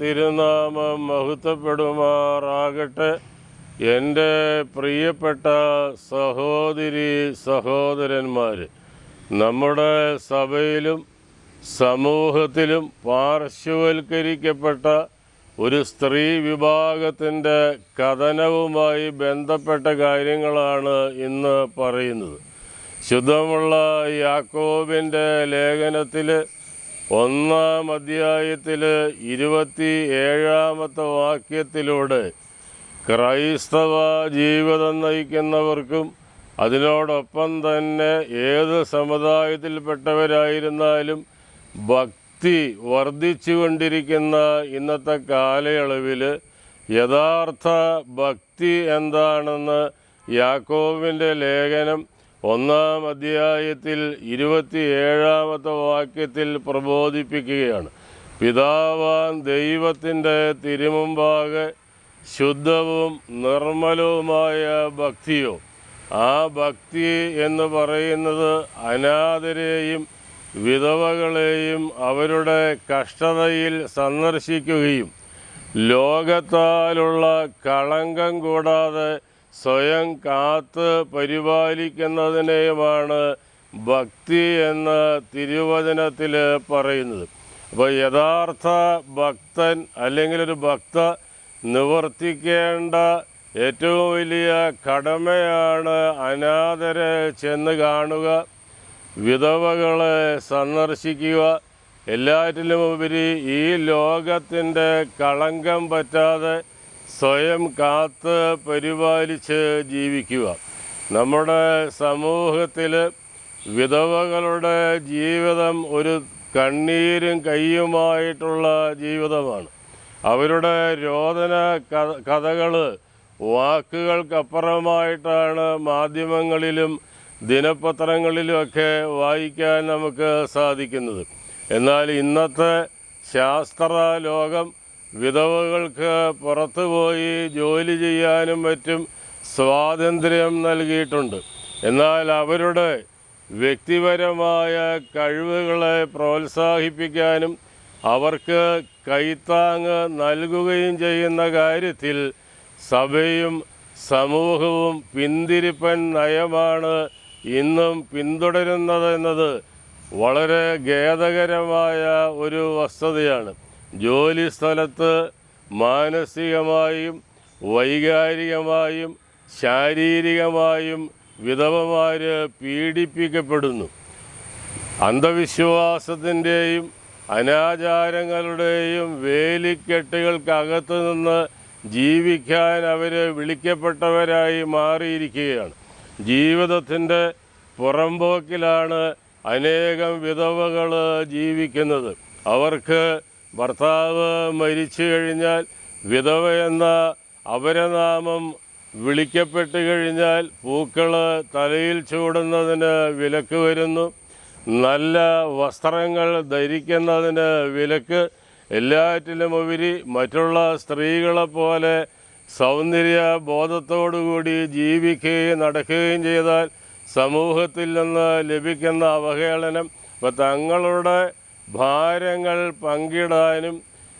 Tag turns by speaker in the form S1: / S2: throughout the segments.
S1: തിരുനാമം മഹത്വപ്പെടുമാറാകട്ടെ. എന്റെ പ്രിയപ്പെട്ട സഹോദരി സഹോദരന്മാർ നമ്മുടെ സഭയിലും സമൂഹത്തിലും പാർശ്വവൽക്കരിക്കപ്പെട്ട ഒരു സ്ത്രീ വിഭാഗത്തിന്റെ കഥനവുമായി ബന്ധപ്പെട്ട കാര്യങ്ങളാണ് ഇന്ന് പറയുന്നത്. ശുദ്ധമുള്ള യാക്കോബിന്റെ ലേഖനത്തിൽ ഒന്നാം അധ്യായത്തിൽ ഇരുപത്തി ഏഴാമത്തെ വാക്യത്തിലൂടെ ക്രൈസ്തവ ജീവിതം നയിക്കുന്നവർക്കും അതിനോടൊപ്പം തന്നെ ഏത് സമുദായത്തിൽപ്പെട്ടവരായിരുന്നാലും ഭക്തി വർദ്ധിച്ചുകൊണ്ടിരിക്കുന്ന ഇന്നത്തെ കാലയളവിൽ യഥാർത്ഥ ഭക്തി എന്താണെന്ന് യാക്കോവിന്റെ ലേഖനം ഒന്നാം അധ്യായത്തിൽ ഇരുപത്തിയേഴാമത്തെ വാക്യത്തിൽ പ്രബോധിപ്പിക്കുകയാണ്. പിതാവാൻ ദൈവത്തിന്റെ തിരുമുമ്പാകെ ശുദ്ധവും നിർമ്മലവുമായ ഭക്തിയോ ആ ഭക്തി എന്ന് പറയുന്നത് അനാഥരെയും വിധവകളെയും അവരുടെ കഷ്ടതയിൽ സന്ദർശിക്കുകയും ലോകത്താലുള്ള കളങ്കം കൂടാതെ സ്വയം കാത്ത് പരിപാലിക്കുന്നതിനെയുമാണ് ഭക്തി എന്ന് തിരുവചനത്തിൽ പറയുന്നത്. അപ്പോൾ യഥാർത്ഥ ഭക്തൻ അല്ലെങ്കിൽ ഒരു ഭക്ത നിവർത്തിക്കേണ്ട ഏറ്റവും വലിയ കടമയാണ് അനാഥരെ ചെന്ന് കാണുക വിധവകളെ സന്ദർശിക്കുക. എല്ലാറ്റിലും ഉപരി ഈ ലോകത്തിന്റെ കളങ്കം പറ്റാതെ സ്വയം കാത്ത് പരിപാലിച്ച് ജീവിക്കുക. നമ്മുടെ സമൂഹത്തിൽ വിധവകളുടെ ജീവിതം ഒരു കണ്ണീരും കയ്യുമായിട്ടുള്ള ജീവിതമാണ്. അവരുടെ രോദന കഥകൾ വാക്കുകൾക്കപ്പുറമായിട്ടാണ് മാധ്യമങ്ങളിലും ദിനപത്രങ്ങളിലുമൊക്കെ വായിക്കാൻ നമുക്ക് സാധിക്കുന്നത്. എന്നാൽ ഇന്നത്തെ ശാസ്ത്ര ലോകം വിധവകൾക്ക് പുറത്തുപോയി ജോലി ചെയ്യാനും മറ്റും സ്വാതന്ത്ര്യം നൽകിയിട്ടുണ്ട്. എന്നാൽ അവരുടെ വ്യക്തിപരമായ കഴിവുകളെ പ്രോത്സാഹിപ്പിക്കാനും അവർക്ക് കൈത്താങ് നൽകുകയും ചെയ്യുന്ന കാര്യത്തിൽ സഭയും സമൂഹവും പിന്തിരിപ്പൻ നയമാണ് ഇന്നും പിന്തുടരുന്നതെന്നത് വളരെ ഖേദകരമായ ഒരു വസ്തുതയാണ്. ജോലി സ്ഥലത്ത് മാനസികമായും വൈകാരികമായും ശാരീരികമായും വിധവമാർ പീഡിപ്പിക്കപ്പെടുന്നു. അന്ധവിശ്വാസത്തിന്റെയും അനാചാരങ്ങളുടെയും വേലിക്കെട്ടുകൾക്കകത്ത് നിന്ന് ജീവിക്കാൻ അവർ വിളിക്കപ്പെട്ടവരായി മാറിയിരിക്കുകയാണ്. ജീവിതത്തിന്റെ പുറമ്പോക്കിലാണ് അനേകം വിധവകൾ ജീവിക്കുന്നത്. അവർക്ക് ഭർത്താവ് മരിച്ചു കഴിഞ്ഞാൽ വിധവ എന്ന അപരനാമം വിളിക്കപ്പെട്ട് കഴിഞ്ഞാൽ പൂക്കൾ തലയിൽ ചൂടുന്നതിന് വിലക്ക് വരുന്നു. നല്ല വസ്ത്രങ്ങൾ ധരിക്കുന്നതിന് വിലക്ക്. എല്ലാറ്റിലും ഉപരി മറ്റുള്ള സ്ത്രീകളെപ്പോലെ സൗന്ദര്യ ബോധത്തോടുകൂടി ജീവിക്കുകയും നടക്കുകയും ചെയ്താൽ സമൂഹത്തിൽ നിന്ന് ലഭിക്കുന്ന അവഹേളനം. ഇപ്പം തങ്ങളുടെ ഭാരങ്ങൾ പങ്കിടാനും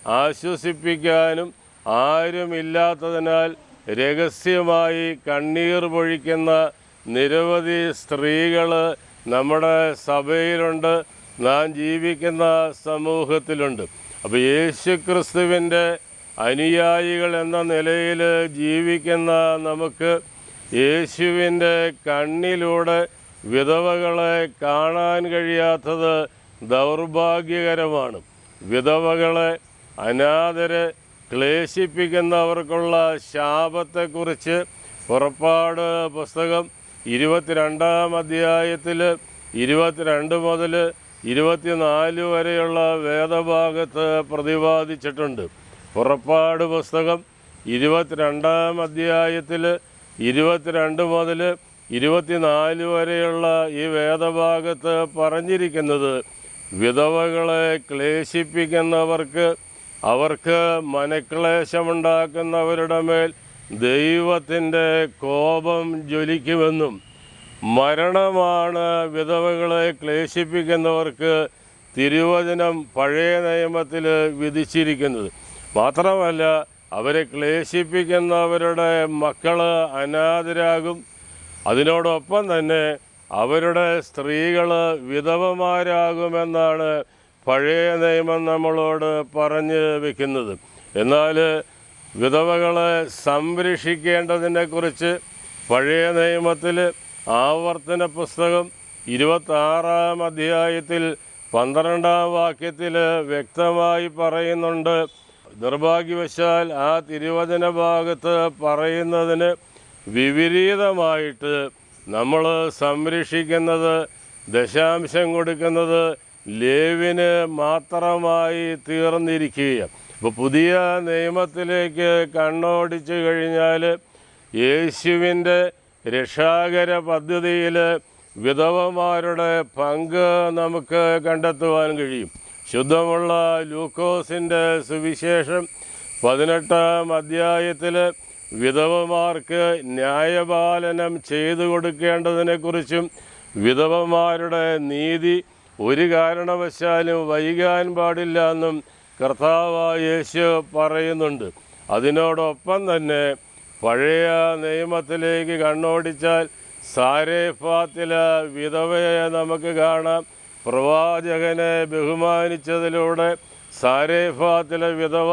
S1: ആശ്വസിപ്പിക്കാനും ആരുമില്ലാത്തതിനാൽ രഹസ്യമായി കണ്ണീർ പൊഴിക്കുന്ന നിരവധി സ്ത്രീകൾ നമ്മുടെ സഭയിലുണ്ട്. നാം ജീവിക്കുന്ന സമൂഹത്തിലുണ്ട്. അപ്പോൾ യേശു ക്രിസ്തുവിന്റെ അനുയായികൾ എന്ന നിലയിൽ ജീവിക്കുന്ന നമുക്ക് യേശുവിന്റെ കണ്ണിലൂടെ വിധവകളെ കാണാൻ കഴിയാത്തത് ദൗർഭാഗ്യകരമാണ്. വിധവകളെ അനാഥരെ ക്ലേശിപ്പിക്കുന്നവർക്കുള്ള ശാപത്തെക്കുറിച്ച് പുറപ്പാട് പുസ്തകം ഇരുപത്തിരണ്ടാം അധ്യായത്തിൽ ഇരുപത്തിരണ്ട് മുതൽ ഇരുപത്തിനാല് വരെയുള്ള വേദഭാഗത്ത് പ്രതിപാദിച്ചിട്ടുണ്ട്. പുറപ്പാട് പുസ്തകം ഇരുപത്തിരണ്ടാം അധ്യായത്തിൽ ഇരുപത്തിരണ്ട് മുതൽ ഇരുപത്തിനാല് വരെയുള്ള ഈ വേദഭാഗത്ത് പറഞ്ഞിരിക്കുന്നത് വിധവകളെ ക്ലേശിപ്പിക്കുന്നവർക്ക് അവർക്ക് മനക്ലേശമുണ്ടാക്കുന്നവരുടെ മേൽ ദൈവത്തിന്റെ കോപം ജ്വലിക്കുമെന്നും മരണമാണ് വിധവകളെ ക്ലേശിപ്പിക്കുന്നവർക്ക് തിരുവചനം പഴയ നിയമത്തിൽ വിധിച്ചിരിക്കുന്നത്. മാത്രമല്ല അവരെ ക്ലേശിപ്പിക്കുന്നവരുടെ മക്കൾ അനാഥരാകും. അതിനോടൊപ്പം തന്നെ അവരുടെ സ്ത്രീകൾ വിധവമാരാകുമെന്നാണ് പഴയ നിയമം നമ്മളോട് പറഞ്ഞ് വെക്കുന്നത്. എന്നാൽ വിധവകളെ സംരക്ഷിക്കേണ്ടതിനെക്കുറിച്ച് പഴയ നിയമത്തിൽ ആവർത്തന പുസ്തകം ഇരുപത്താറാം അധ്യായത്തിൽ പന്ത്രണ്ടാം വാക്യത്തിൽ വ്യക്തമായി പറയുന്നുണ്ട്. നിർഭാഗ്യവശാൽ ആ തിരുവചന ഭാഗത്ത് പറയുന്നതിന് വിപരീതമായിട്ട് നമ്മൾ സംരക്ഷിക്കുന്നത് ദശാംശം കൊടുക്കുന്നത് ലേവിന് മാത്രമായി തീർന്നിരിക്കുകയാണ്. ഇപ്പോൾ പുതിയ നിയമത്തിലേക്ക് കണ്ണോടിച്ചു കഴിഞ്ഞാൽ യേശുവിന്റെ രക്ഷാകര പദ്ധതിയിൽ വിധവമാരുടെ പങ്ക് നമുക്ക് കണ്ടെത്തുവാൻ കഴിയും. ശുദ്ധമുള്ള ലൂക്കോസിന്റെ സുവിശേഷം പതിനെട്ടാം അധ്യായത്തിൽ വിധവമാർക്ക് ന്യായപാലനം ചെയ്തു കൊടുക്കേണ്ടതിനെക്കുറിച്ചും വിധവമാരുടെ നീതി ഒരു കാരണവശാലും വൈകാൻ പാടില്ല എന്നും കർത്താവായ യേശു പറയുന്നുണ്ട്. അതിനോടൊപ്പം തന്നെ പഴയ നിയമത്തിലേക്ക് കണ്ണോടിച്ചാൽ സാരേഫാത്തില വിധവയെ നമുക്ക് കാണാം. പ്രവാചകനെ ബഹുമാനിച്ചതിലൂടെ സാരേഫാത്തിലെ വിധവ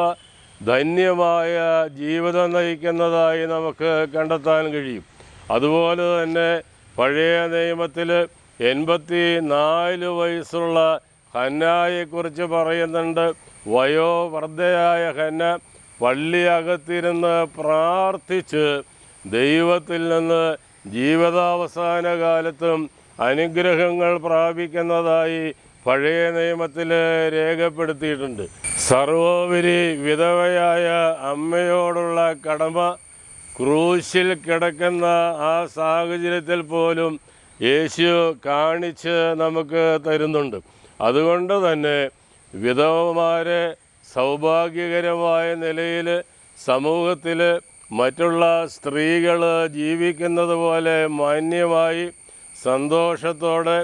S1: ധന്യമായ ജീവിതം നയിക്കുന്നതായി നമുക്ക് കണ്ടെത്താൻ കഴിയും. അതുപോലെ തന്നെ പഴയ നിയമത്തിൽ എൺപത്തി നാല് വയസ്സുള്ള ഹന്നായെക്കുറിച്ച് പറയുന്നുണ്ട്. വയോവർദ്ധയായ ഹന്ന പള്ളി അകത്തിരുന്ന് പ്രാർത്ഥിച്ച് ദൈവത്തിൽ നിന്ന് ജീവിതാവസാന കാലത്തും അനുഗ്രഹങ്ങൾ പ്രാപിക്കുന്നതായി പഴയ നിയമത്തിൽ രേഖപ്പെടുത്തിയിട്ടുണ്ട്. സർവോപരി വിധവയായ അമ്മയോടുള്ള കടമ ക്രൂശിൽ കിടക്കുന്ന ആ സാഹചര്യത്തിൽ പോലും യേശു കാണിച്ച് നമുക്ക് തരുന്നുണ്ട്. അതുകൊണ്ട് തന്നെ വിധവമാരെ സൗഭാഗ്യകരമായ നിലയിൽ സമൂഹത്തിൽ മറ്റുള്ള സ്ത്രീകൾ ജീവിക്കുന്നത് പോലെ മാന്യമായി സന്തോഷത്തോടെ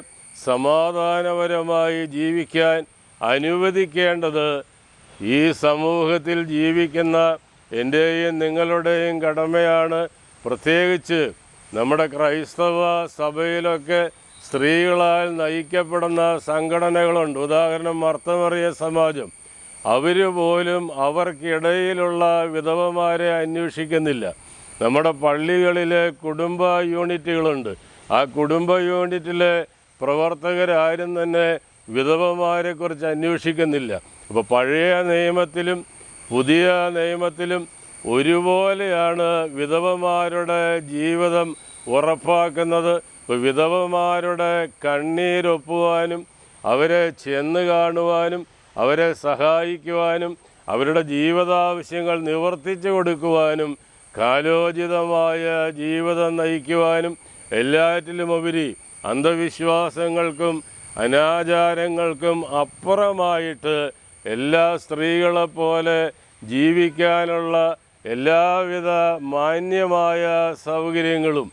S1: സമാധാനപരമായി ജീവിക്കാൻ അനുവദിക്കേണ്ടത് ഈ സമൂഹത്തിൽ ജീവിക്കുന്ന എന്റെയും നിങ്ങളുടെയും കടമയാണ്. പ്രത്യേകിച്ച് നമ്മുടെ ക്രൈസ്തവ സഭയിലൊക്കെ സ്ത്രീകളാൽ നയിക്കപ്പെടുന്ന സംഘടനകളുണ്ട്. ഉദാഹരണം മർത്തമറിയ സമാജം. അവർ പോലും അവർക്കിടയിലുള്ള വിധവമാരെ അന്വേഷിക്കുന്നില്ല. നമ്മുടെ പള്ളികളിലെ കുടുംബ യൂണിറ്റുകളുണ്ട്. ആ കുടുംബ യൂണിറ്റിലെ പ്രവർത്തകരാരും തന്നെ വിധവമാരെക്കുറിച്ച് അന്വേഷിക്കുന്നില്ല. അപ്പോൾ പഴയ നിയമത്തിലും പുതിയ നിയമത്തിലും ഒരുപോലെയാണ് വിധവമാരുടെ ജീവിതം ഉറപ്പാക്കുന്നത്. ഇപ്പോൾ വിധവമാരുടെ കണ്ണീരൊപ്പുവാനും അവരെ ചെന്ന് കാണുവാനും അവരെ സഹായിക്കുവാനും അവരുടെ ജീവിതാവശ്യങ്ങൾ നിവർത്തിച്ചു കൊടുക്കുവാനും കാലോചിതമായ ജീവിതം നയിക്കുവാനും എല്ലാറ്റിലുമുപരി അന്ധവിശ്വാസങ്ങൾക്കും അനാചാരങ്ങൾക്കും അപ്പുറമായിട്ട് എല്ലാ സ്ത്രീകളെപ്പോലെ ജീവിക്കാനുള്ള എല്ലാവിധ മാന്യമായ സൗകര്യങ്ങളും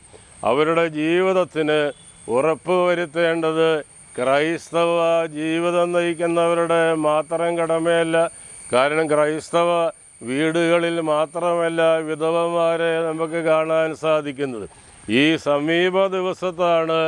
S1: അവരുടെ ജീവിതത്തിന് ഉറപ്പുവരുത്തേണ്ടത് ക്രൈസ്തവ ജീവിതം നയിക്കുന്നവരുടെ മാത്രം കടമയല്ല. കാരണം ക്രൈസ്തവ വീടുകളിൽ മാത്രമല്ല വിധവമാരെ നമുക്ക് കാണാൻ സാധിക്കുന്നത്. ഈ സമീപ ദിവസത്താണ്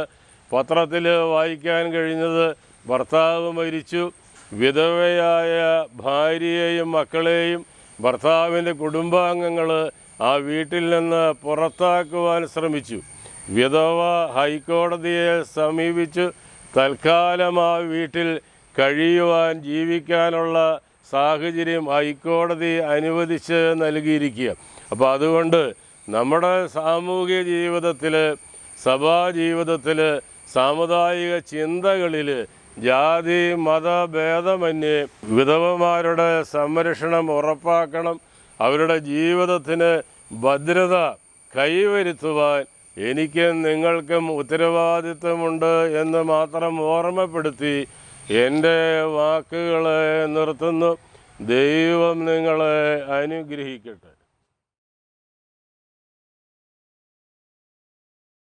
S1: പത്രത്തിൽ വായിക്കാൻ കഴിഞ്ഞത് ഭർത്താവ് മരിച്ചു. വിധവയായ ഭാര്യയെയും മക്കളെയും ഭർത്താവിന്റെ കുടുംബാംഗങ്ങൾ ആ വീട്ടിൽ നിന്ന് പുറത്താക്കുവാൻ ശ്രമിച്ചു. വിധവ ഹൈക്കോടതിയെ സമീപിച്ചു. തൽക്കാലം ആ വീട്ടിൽ കഴിയുവാൻ ജീവിക്കാനുള്ള സാഹചര്യം ഹൈക്കോടതി അനുവദിച്ച് നൽകിയിരിക്കുക. അപ്പോൾ അതുകൊണ്ട് നമ്മുടെ സാമൂഹിക ജീവിതത്തിൽ സഭാ ജീവിതത്തിൽ സാമുദായിക ചിന്തകളിൽ ജാതി മതഭേദമന്യേ വിധവമാരുടെ സംരക്ഷണം ഉറപ്പാക്കണം. അവരുടെ ജീവിതത്തിന് ഭദ്രത കൈവരുത്തുവാൻ എനിക്ക് നിങ്ങൾക്കും ഉത്തരവാദിത്വമുണ്ട് എന്ന് മാത്രം ഓർമ്മപ്പെടുത്തി എന്റെ വാക്കുകളെ നിർത്തുന്നു. ദൈവം നിങ്ങളെ അനുഗ്രഹിക്കട്ടെ.